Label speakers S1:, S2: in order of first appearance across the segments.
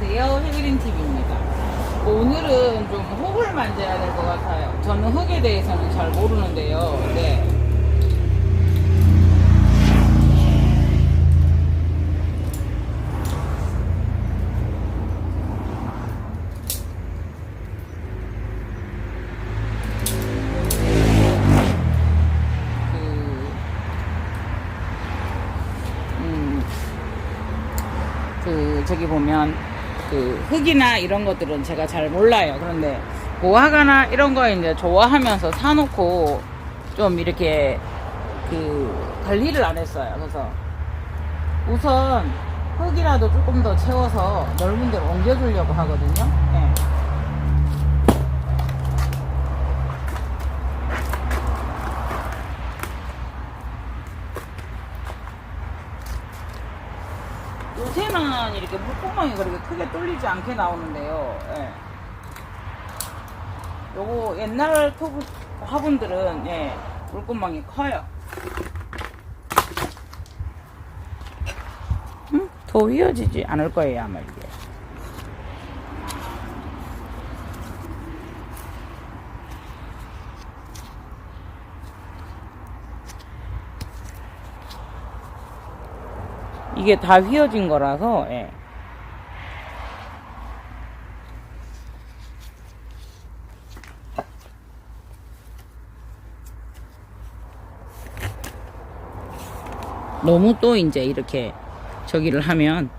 S1: 안녕하세요. 해그린 TV입니다. 오늘은 좀 흙을 만져야 될 것 같아요. 저는 흙에 대해서는 잘 모르는데요. 네. 그, 음, 그 저기 보면 그 흙이나 이런 것들은 제가 잘 몰라요. 그런데 보화가나 이런 거 이제 좋아하면서 사놓고 좀 이렇게 그 관리를 안 했어요. 그래서 우선 흙이라도 조금 더 채워서 넓은 데로 옮겨주려고 하거든요. 예. 요새는 이렇게 물구멍이 그렇게 크게 뚫리지 않게 나오는데요. 예. 요거 옛날 토브 화분들은 예, 물구멍이 커요. 음? 더 휘어지지 않을 거예요 아마 이게. 이게 다 휘어진 거라서 예. 너무 또 이제 이렇게 저기를 하면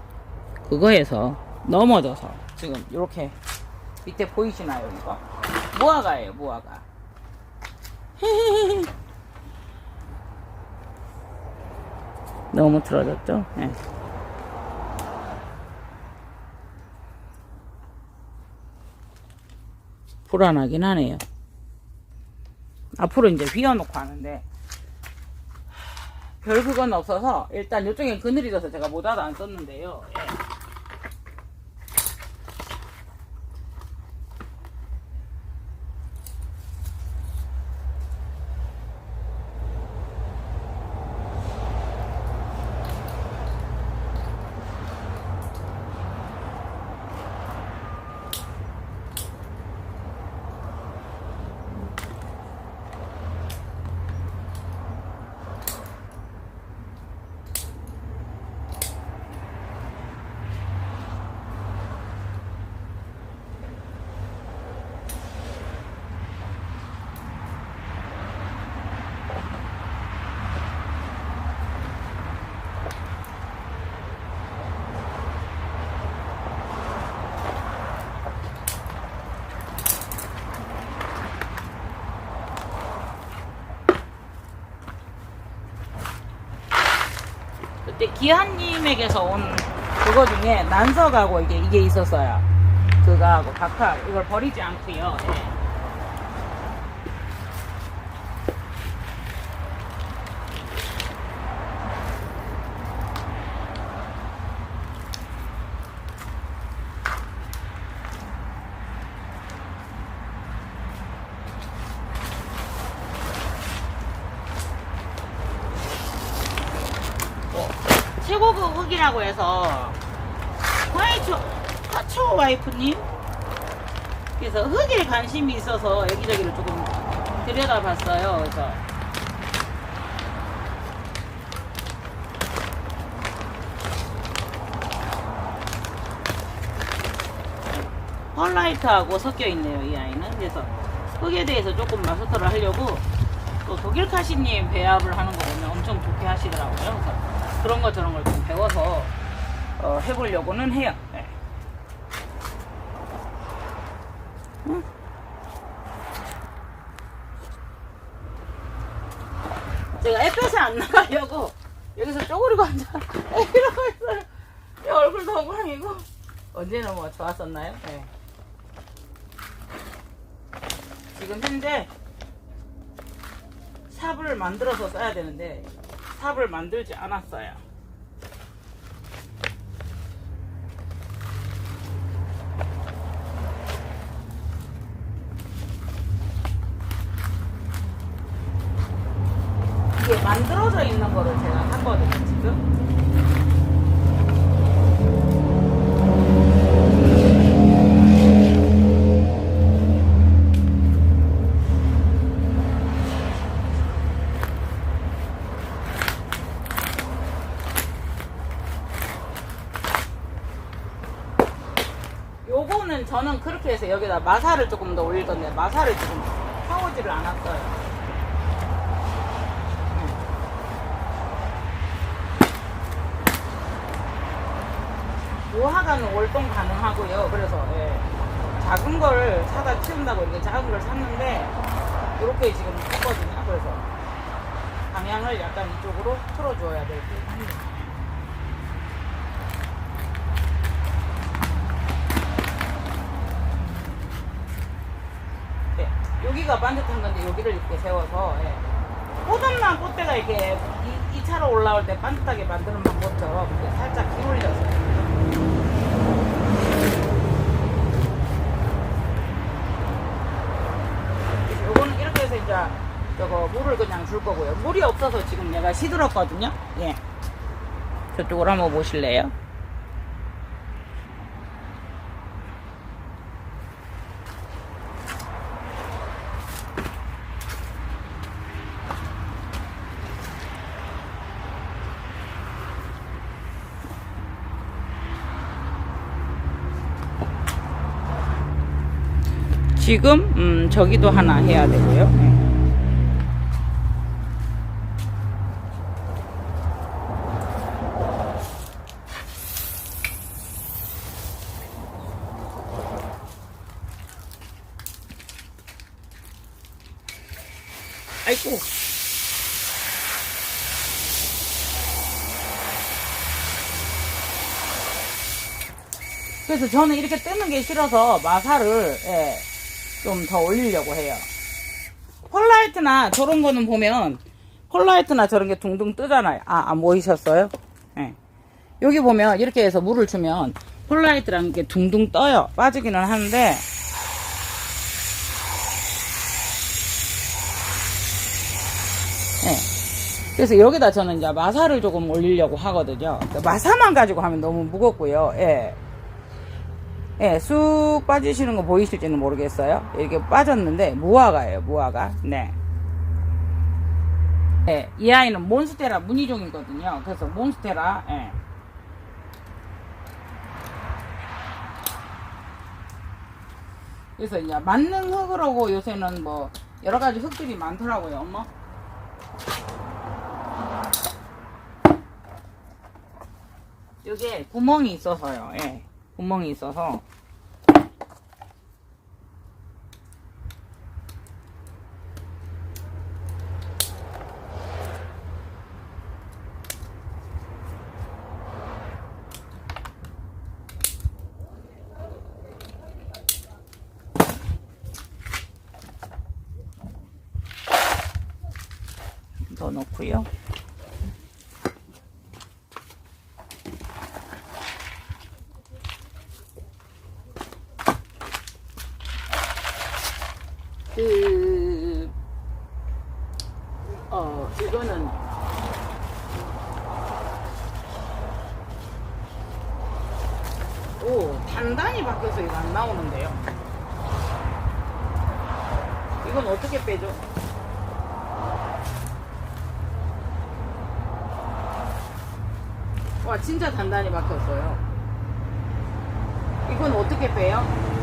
S1: 그거에서 넘어져서 지금 이렇게 밑에 보이시나요 이거 무화과예요 무화과 너무 틀어졌죠? 네. 불안하긴 하네요. 앞으로 이제 휘어놓고 하는데 별 그건 없어서 일단 이쪽에 그늘이 져서 제가 모자도 안 썼는데요. 예. 기한님에게서 온 그거 중에 난석하고 이게 이게 있었어요. 그거하고 각각 이걸 버리지 않고요. 예. 최고급 흑이라고 해서 화이트 하초 와이프님 그래서 흑에 관심이 있어서 여기저기를 조금 들여다봤어요. 그래서 펄라이트하고 섞여 있네요. 이 아이는 그래서 흑에 대해서 조금 마스터를 하려고 또 독일 카시님 배합을 하는 거 보면 엄청 좋게 하시더라고요. 그래서 그런 거 저런 걸 좀 배워서 어, 해보려고는 해요. 네. 응? 제가 햇볕에 안 나가려고 여기서 쪼그리고 앉아 이러고 있어요. 내 얼굴도 엉망이고 언제는 뭐 좋았었나요? 네. 지금 현재 삽을 만들어서 써야 되는데 삽을 만들지 않았어요. 만들어져 있는 거를 제가 샀거든요, 지금. 요거는 저는 그렇게 해서 여기다 마사를 조금 더 올리던데 마사를 지금 사오지를 않았어요. 요하가는 월동 가능하고요. 그래서 예, 작은 걸 사다 키운다고 이렇게 작은 걸 샀는데 이렇게 지금 했거든요. 그래서 방향을 약간 이쪽으로 틀어줘야 될 듯 합니다. 네, 여기가 반듯한 건데 여기를 이렇게 세워서 예. 꽃없나 꽃대가 이렇게 이, 이 차로 올라올 때 반듯하게 만드는 방법처럼 살짝 기울여서 요거는 이렇게 해서 이제 저거 물을 그냥 줄 거고요. 물이 없어서 지금 내가 시들었거든요. 예. 저쪽으로 한번 보실래요? 지금 음, 저기도 하나 해야 되고요. 네. 아이고. 그래서 저는 이렇게 뜨는 게 싫어서 마사를 예, 좀 더 올리려고 해요. 폴라이트나 저런 거는 보면 폴라이트나 저런 게 둥둥 뜨잖아요. 아, 안 보이셨어요? 예. 여기 보면 이렇게 해서 물을 주면 폴라이트랑 게 둥둥 떠요. 빠지기는 하는데 예. 그래서 여기다 저는 이제 마사를 조금 올리려고 하거든요. 마사만 가지고 하면 너무 무겁고요. 예. 예, 쑥 빠지시는 거 보이실지는 모르겠어요. 이렇게 빠졌는데, 무화과예요, 무화과. 네. 예, 이 아이는 몬스테라 무늬종이거든요. 그래서 몬스테라, 예. 그래서 이제 맞는 흙으로고 요새는 뭐, 여러 가지 흙들이 많더라고요, 엄마. 여기에 구멍이 있어서요, 예. 구멍이 있어서 더 넣고요. 그, 어, 이거는, 오, 단단히 바뀌어서 이거 안 나오는데요. 이건 어떻게 빼죠? 와, 진짜 단단히 바뀌었어요. 이건 어떻게 빼요?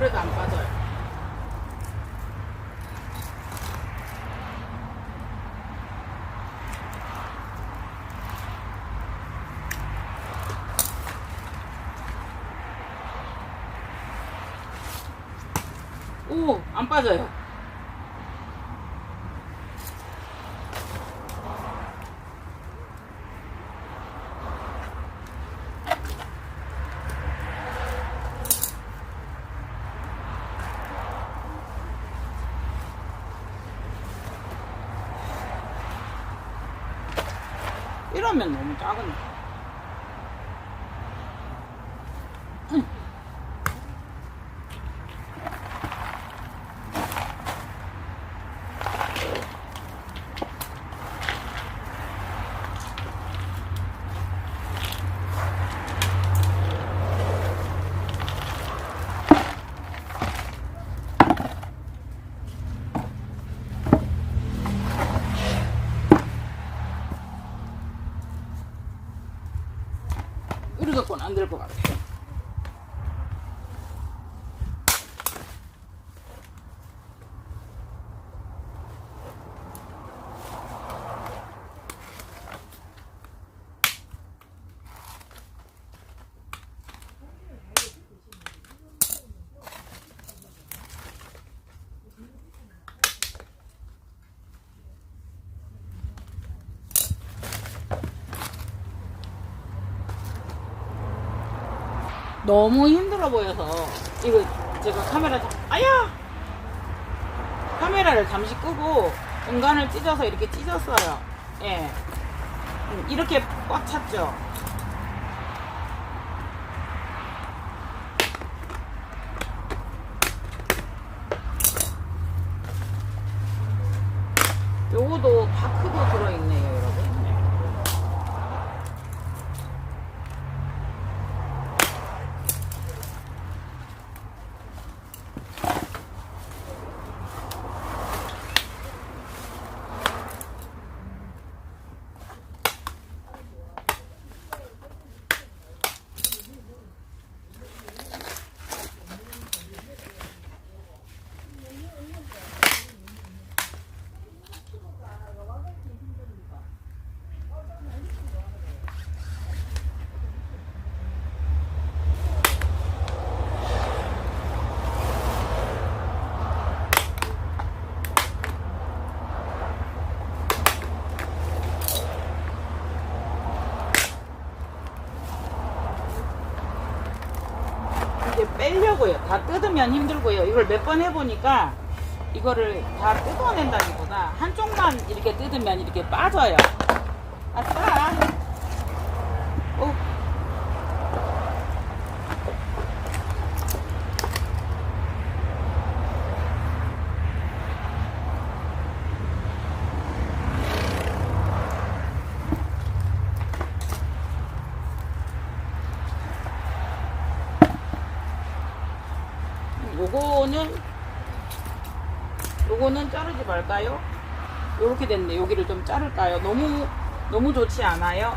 S1: 그래도 안 빠져요. 오, 안 빠져요. 이러면 너무 작은데. 안 너무 힘들어 보여서 이거 제가 카메라 잠- 아야 카메라를 잠시 끄고 공간을 찢어서 이렇게 찢었어요. 예. 음, 이렇게 꽉 찼죠. 요거도 바크도 들어있네요, 여러분. 네. 이제 빼려고요. 다 뜯으면 힘들고요. 이걸 몇 번 해보니까 이거를 다 뜯어낸다기보다 한쪽만 이렇게 뜯으면 이렇게 빠져요. 아싸! 오. 요거는 요거는 자르지 말까요? 요렇게 됐네. 여기를 좀 자를까요? 너무 너무 좋지 않아요?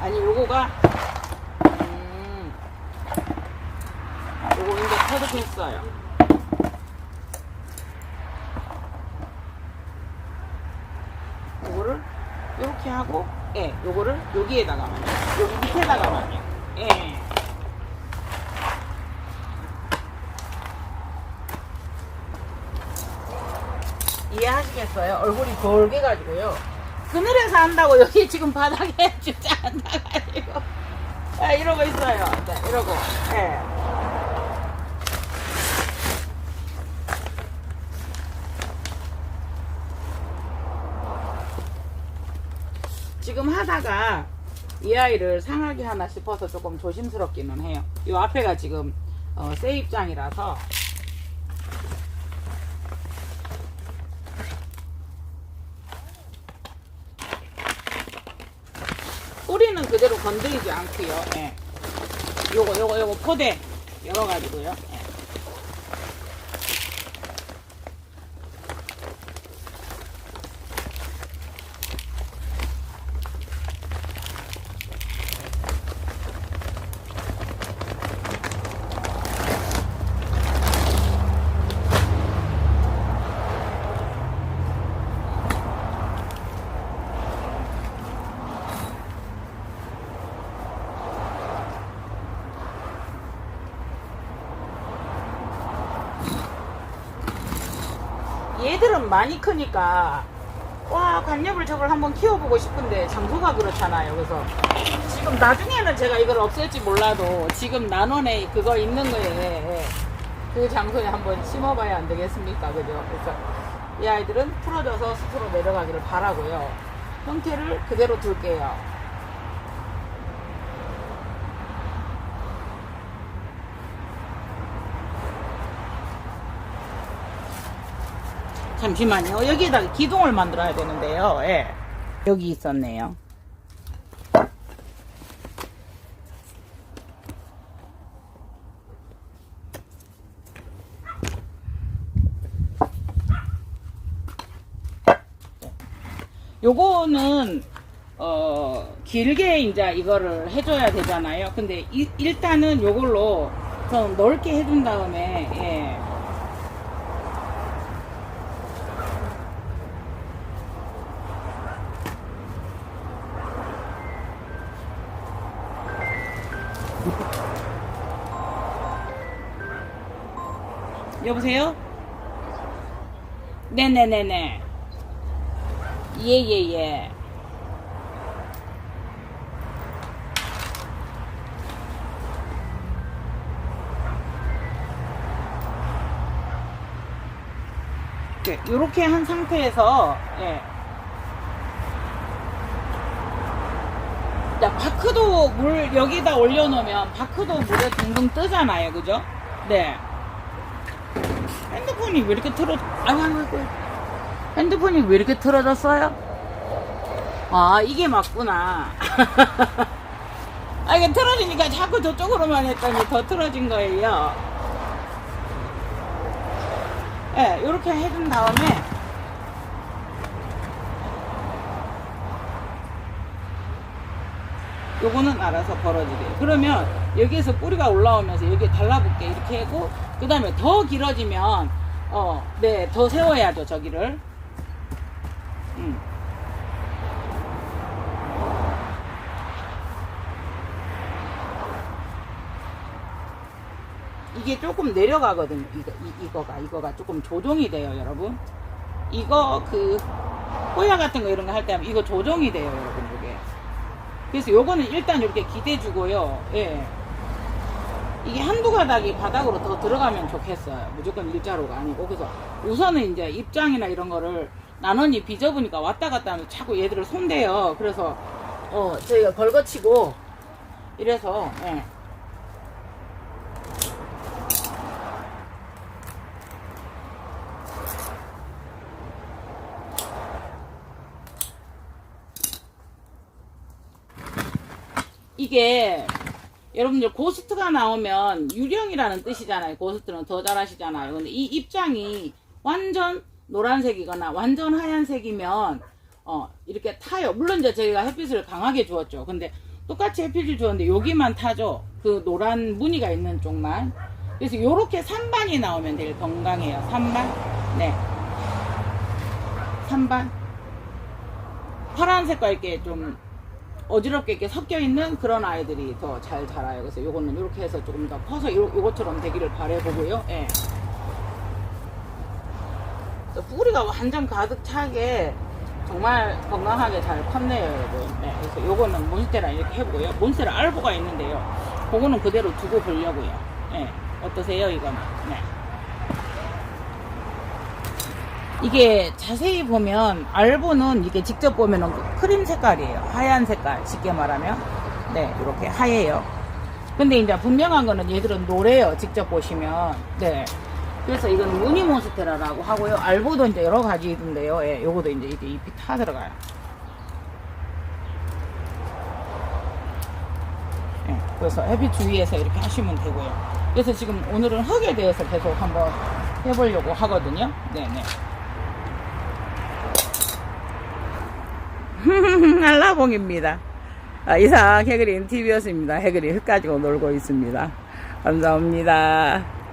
S1: 아니 요거가 음 요거 이제 터득했어요. 요거를 이렇게 하고, 예, 요거를 여기에다가만요. 여기 밑에다가만요. 예. 이해하시겠어요? 얼굴이 돌게 가지고요. 그늘에서 한다고 여기 지금 바닥에 주지 않아가지고. 아, 이러고 있어요. 네, 이러고. 예. 지금 하다가 이 아이를 상하게 하나 싶어서 조금 조심스럽기는 해요. 이 앞에가 지금 어, 세입장이라서 꼬리는 그대로 건드리지 않고요. 예. 요거 요거 요거 포대 열어가지고요. 예. 얘들은 많이 크니까 와 관엽을 저걸 한번 키워보고 싶은데 장소가 그렇잖아요. 그래서 지금 나중에는 제가 이걸 없앨지 몰라도 지금 난원에 그거 있는 거에 그 장소에 한번 심어봐야 안 되겠습니까? 그죠? 그래서 이 아이들은 풀어져서 스스로 내려가기를 바라고요. 형태를 그대로 둘게요. 잠시만요. 어, 여기에다가 기둥을 만들어야 되는데요. 예. 여기 있었네요. 요거는 어 길게 이제 이거를 해줘야 되잖아요 근데 이, 일단은 요걸로 좀 넓게 해준 다음에 예. 여보세요? 네네네네. 예예 예. 네, 이렇게 한 상태에서 예. 자, 바크도 물 여기다 올려놓으면 바크도 물에 둥둥 뜨잖아요, 그죠? 네. 핸드폰이 왜 이렇게 틀어? 아이고, 아이고. 핸드폰이 왜 이렇게 틀어졌어요? 아, 이게 맞구나. 아, 이게 틀어지니까 자꾸 저쪽으로만 했더니 더 틀어진 거예요. 예, 네, 이렇게 해준 다음에 요거는 알아서 벌어지게. 그러면 여기에서 뿌리가 올라오면서 여기 달라붙게 이렇게 하고 그 다음에 더 길어지면 어, 네, 더 세워야죠 저기를. 음. 이게 조금 내려가거든요. 이거, 이, 이거가, 이거가 조금 조정이 돼요, 여러분. 이거, 그, 호야 같은 거 이런 거 할 때 하면 이거 조정이 돼요, 여러분, 이게. 그래서 요거는 일단 이렇게 기대주고요. 예. 이게 한두 가닥이 바닥으로 더 들어가면 좋겠어요. 무조건 일자로가 아니고. 그래서 우선은 이제 입장이나 이런 거를 나눠니 비좁으니까 왔다 갔다 하면 자꾸 얘들을 손대요. 그래서, 어, 저희가 걸거치고, 이래서, 예. 이게 여러분들 고스트가 나오면 유령이라는 뜻이잖아요. 고스트는 더 잘하시잖아요. 근데 이 입장이 완전 노란색이거나 완전 하얀색이면 어 이렇게 타요. 물론 이제 저희가 햇빛을 강하게 주었죠. 근데 똑같이 햇빛을 주었는데 여기만 타죠. 그 노란 무늬가 있는 쪽만. 그래서 요렇게 3반이 나오면 되게 건강해요. 3반. 네. 3반. 파란색과 이렇게 좀 어지럽게 이렇게 섞여 있는 그런 아이들이 더 잘 자라요. 그래서 요거는 이렇게 해서 조금 더 커서 요, 요것처럼 되기를 바래보고요. 예. 또 뿌리가 완전 가득 차게 정말 건강하게 잘 컸네요, 여러분. 네, 그래서 요거는 몬스테라 이렇게 해보고요. 몬스테라 알보가 있는데요. 그거는 그대로 두고 보려고요. 예. 어떠세요, 이거는? 네. 이게 자세히 보면 알보는 이게 직접 보면은 그 크림 색깔이에요. 하얀 색깔 쉽게 말하면 네 이렇게 하얘요. 근데 이제 분명한 거는 얘들은 노래요. 직접 보시면 네. 그래서 이건 무늬몬스테라라고 하고요. 알보도 이제 여러 가지 있는데요. 예, 요거도 이제 이게 잎이 타 들어가요. 예, 그래서 햇빛 주위에서 이렇게 하시면 되고요. 그래서 지금 오늘은 흙에 대해서 계속 한번 해보려고 하거든요. 네네. 한라봉입니다. 아, 이상 해그린 TV였습니다. 해그린 흙 가지고 놀고 있습니다. 감사합니다.